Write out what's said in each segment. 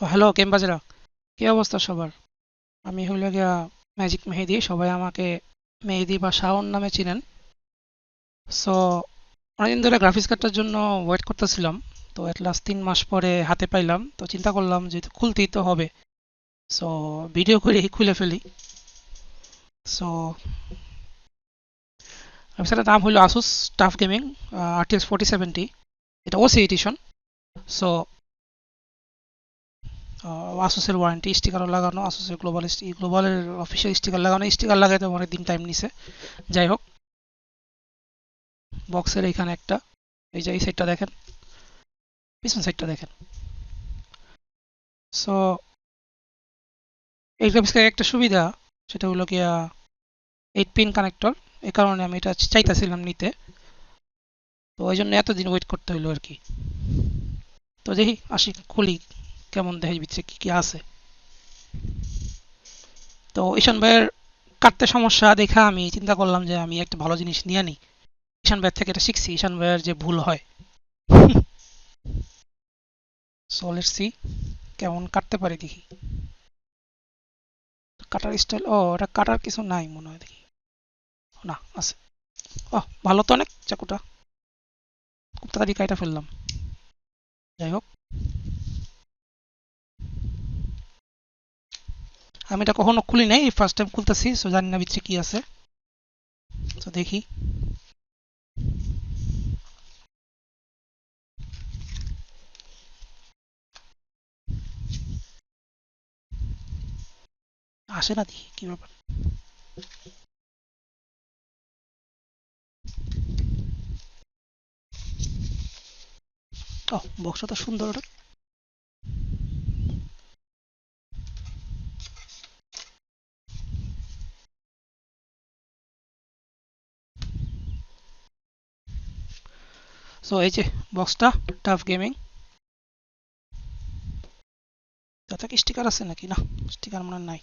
তো হ্যালো গেমবাজরা কি অবস্থা সবার? আমি হইল গিয়া ম্যাজিক মেহেদি, সবাই আমাকে মেহেদি বা শাওন নামে চিনেন। সো অনেকদিন ধরে গ্রাফিক্স কার্ডটার জন্য ওয়েট করতেছিলাম, তো এট লাস্ট তিন মাস পরে হাতে পাইলাম, তো চিন্তা করলাম যে খুলতেই তো হবে। সো ভিডিও করে খুলে ফেলি। সো গ্রাফিক্স নাম হলো Asus TUF gaming RTX forty seventy এটা ওসি এডিশন সো আসুসের ওয়ারেন্টি স্টিকারও লাগানো আসুসের গ্লোবাল গ্লোবালের অফিসিয়াল স্টিকার লাগানো স্টিকার লাগাইতে অনেক দিন টাইম নিছে। যাই হোক বক্সের এখানে একটা, এই যে এই সাইডটা দেখেন, পিছন সাইডটা দেখেন। সো এই গ্রাফিক্সের একটা সুবিধা, সেটা হলো গিয়া এইট পিন কানেক্টর এই কারণে আমি এটা চাইতেছিলাম নিতে। তো ওই জন্য এতদিন ওয়েট করতে হইল আর কি। তো দেখি, আসি, খুলি। কেমন দেখে ভিতরে কি কি আছে? তো ঈশান ভাইয়ের কাটতে সমস্যা দেখা আমি চিন্তা করলাম যে আমি একটা ভালো জিনিস নিয়ে নিই ঈশান ভাইয়ের থেকে এটা শিখছি, ঈশান ভাইয়ের যে ভুল হয়। সলের সি কেমন কাটতে পারি দেখি। কাটার স্টাইল ও, এটা কাটার কিছু নাই মনে হয় দেখি। না, আছে। ও, ভালো তো অনেক, চাকুটা। খুব তাড়াতাড়ি কাটা ফেললাম। যাই হোক। আমি এটা কখনো খুলি নাই, এই ফার্স্ট টাইম খুলতেছি সো জানি না ভিতরে কি আছে। তো দেখি। আসে না দেখি, কি ব্যাপার। ও বক্সটা সুন্দর ওটা। সো এই যে বক্সটা টাফ গেমিং তাতে কি স্টিকার আছে নাকি? না স্টিকার মনে নাই।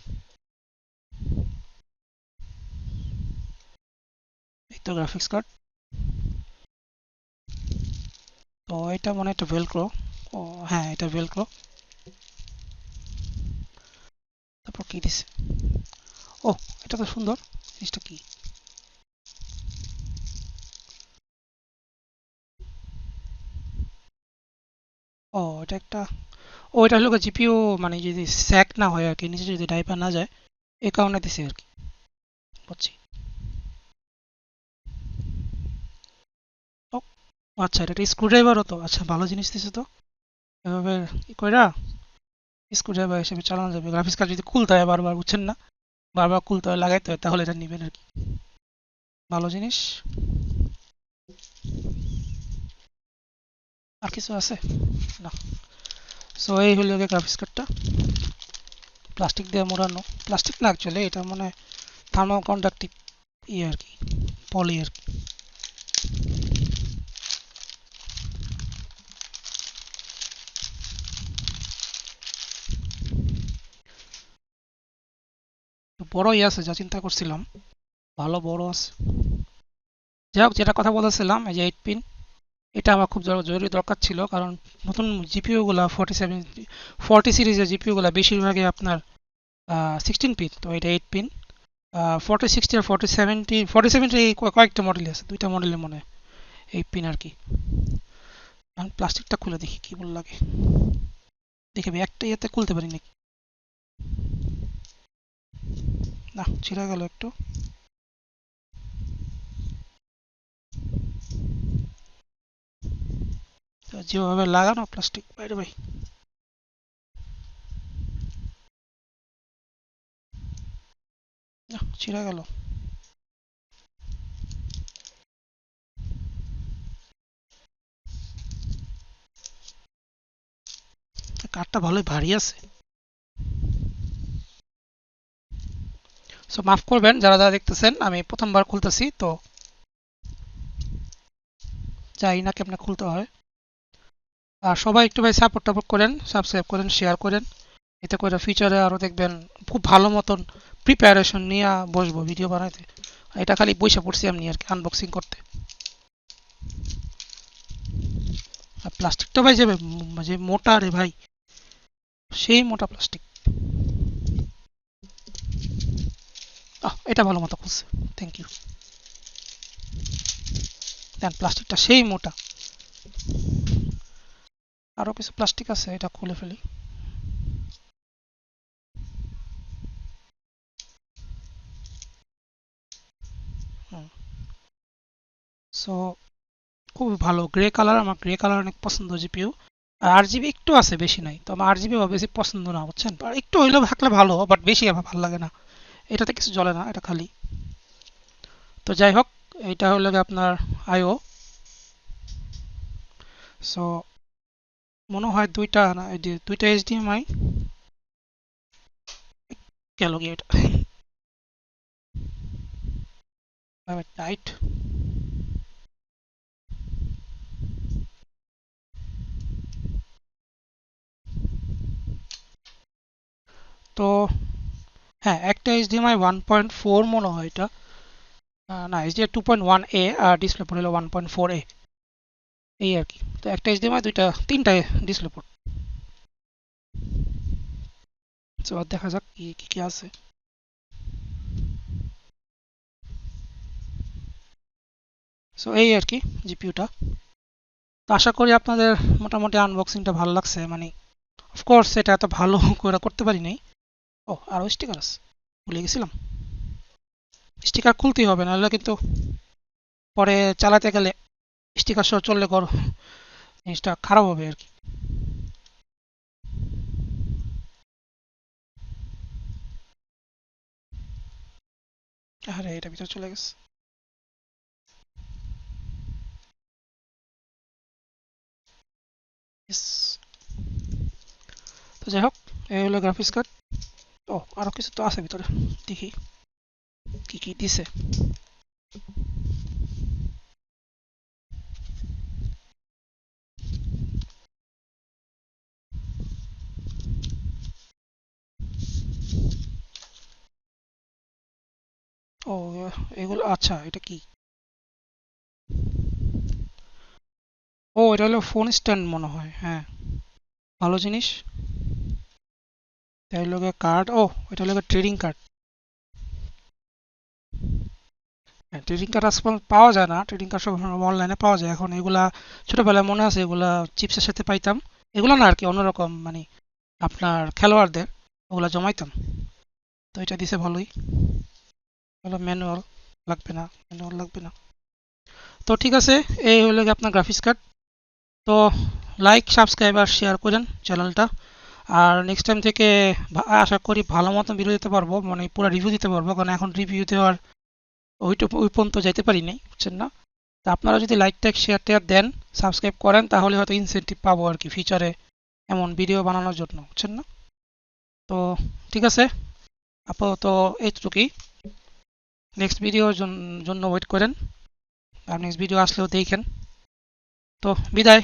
তো গ্রাফিক্স কার্ড তো, এটা মনে একটা ভেলক্রো ও হ্যাঁ এটা ভেলক্রো তারপর কি দিছে? ও, এটা তো সুন্দর। জিনিসটা কি? ও, এটা একটা, ও, এটা হলো জিপিও মানে যদি স্যাক না হয় আর কি, নিচে যদি ডাইপার না যায়, এই কারণে দিছে আর কি, বুঝছি। আচ্ছা এটা স্ক্রুড্রাইভারও তো আচ্ছা ভালো জিনিস দিছে তো। এভাবে ই কইরা স্ক্রুড্রাইভার হিসেবে চালানো যাবে। গ্রাফিক্স কার্ড যদি খুলতে হয় বারবার বুঝছেন না, বারবার খুলতে হয় লাগাইতে হয়, তাহলে এটা নেবেন আর কি। ভালো জিনিস। আর কিছু আছে? না। সো এই হলো গিয়ে গ্রাফিক্স কার্ডটা। প্লাস্টিক দিয়ে মোড়ানো। প্লাস্টিক না অ্যাকচুয়ালি এটা মানে থার্মো কন্ডাক্টিভ ইয়ে আর কি, পলি আর কি। বড়ই আছে, যা চিন্তা করছিলাম। ভালো বড় আছে। যাই হোক, যেটা কথা বলেছিলাম, এই যে এইট পিন এটা আমার খুব জরুরি দরকার ছিল, কারণ নতুন জিপিও গুলা ফর্টি সেভেন ফর্টি সিরিজের জিপিও গুলা বেশিরভাগই আপনার সিক্সটিন পিন তো এটা এইট পিন ফর্টি সিক্সটি আর ফর্টি সেভেন্টি ফর্টি সেভেন্টি এই কয়েকটা মডেল আছে, দুইটা মডেলের মনে হয় এইট পিন আর কি। আমি প্লাস্টিকটা খুলে দেখি কি বল লাগে। দেখে একটা ইয়েতে খুলতে পারি নাকি? না, ছিঁড়া গেল একটু। তো যেভাবে লাগানো প্লাস্টিক বাইরে ভাই ছিঁড়া গেল। কাঠটা ভালোই ভারী আছে। সো মাফ করবেন যারা যারা দেখতেছেন, আমি প্রথমবার খুলতেছি, তো জানি না কেমনে খুলতে হয়। আর সবাই একটু ভাই সাপোর্ট টাপোর্ট করেন সাবস্ক্রাইব করেন শেয়ার করেন। এতে করে ফিউচারে আরও দেখবেন খুব ভালো মতন প্রিপারেশন নিয়ে বসবো ভিডিও বানাইতে। এটা খালি বসে পড়ছি আমি আর কি আনবক্সিং করতে। আর প্লাস্টিকটা ভাই যাবে যে মোটা রে ভাই, সেই মোটা প্লাস্টিক এটা ভালো মতো খুলছে। থ্যাংক ইউ দেন প্লাস্টিকটা সেই মোটা। আরও কিছু প্লাস্টিক আছে, এটা খুলে ফেলি। সো খুব ভালো। গ্রে কালার আমার গ্রে কালার অনেক পছন্দ জিপিউ আর জিবি একটু আছে, বেশি নাই। তো আমার আর জিবি বেশি পছন্দ না, বুঝছেন? একটু হইলেও থাকলে ভালো বাট বেশি আমার ভালো লাগে না। এটাতে কিছু জ্বলে না, এটা খালি। তো যাই হোক এটা হলো আপনার আইও সো মনে হয় দুইটা না দুইটা এইচডিএমআই গেল গিয়ে এটা। টাইট তো হ্যাঁ একটা এইচডিএমআই ওয়ান পয়েন্ট ফোর মনে হয় এটা। না HDMI two point one a R display port হলো ওয়ান পয়েন্ট ফোর এ এই আর কি। তো একটা এইচডিএমআই দুইটা, তিনটা ডিসপ্লে পোর্ট তো দেখা যাক কি কি কি আছে। সো এই আর কি জিপিউটা তো আশা করি আপনাদের মোটামুটি আনবক্সিংটা ভালো লাগছে। মানে অফকোর্স এটা এত ভালো করে করতে পারি নাই। ও, আরও স্টিকার আছে। ভুলে গেছিলাম। স্টিকার খুলতেই হবে, নাহলে কিন্তু পরে চালাতে গেলে স্টিকার সহ চললে কর। জিনিসটা খারাপ হবে আর কি। আরে, এটা ভিতরে চলে গেছে। তো যাই হোক, এই হলো গ্রাফিক্স কার্ড ও আরও কিছু তো আছে ভিতরে। দেখি কি কি দিছে ও এগুলো আচ্ছা এটা কি? ও, এটা হলো ফোন স্ট্যান্ড মনে হয় হ্যাঁ। ভালো জিনিস। এটা হলো কার্ড ও, এটা হলো ট্রেডিং কার্ড ট্রেডিং কার্ড আজকাল পাওয়া যায় না ট্রেডিং কার্ড সব অনলাইনে পাওয়া যায়। এখন এগুলা ছোটবেলায় মনে আছে, এগুলা চিপসের সাথে পাইতাম। এগুলো না আর কি, অন্যরকম মানে আপনার খেলোয়াড়দের, ওগুলা জমাইতাম। তো এটা দিছে ভালোই। হলো ম্যানুয়াল লাগবে না ম্যানুয়াল লাগবে না। তো ঠিক আছে, এই হলো আপনার গ্রাফিক্স কার্ড তো লাইক সাবস্ক্রাইব আর শেয়ার করেন চ্যানেলটা আর নেক্সট টাইম থেকে আশা করি ভালো মতো ভিডিও দিতে পারব মানে পুরো রিভিউ দিতে পারব, কারণ এখন রিভিউ দেওয়ার ওইটুকু ওই পর্যন্ত যাইতে পারি নাই বুঝছেন না? তা আপনারা যদি লাইক টাইক শেয়ার টেয়ার দেন সাবস্ক্রাইব করেন, তাহলে হয়তো ইনসেন্টিভ পাবো আর কি ফিউচারে এমন ভিডিও বানানোর জন্য, বুঝছেন না? তো ঠিক আছে, আপাতত এইটুকুই। নেক্সট ভিডিওর জন্য ওয়েট করেন। আর নেক্সট ভিডিও আসলেও দেখেন। তো বিদায়।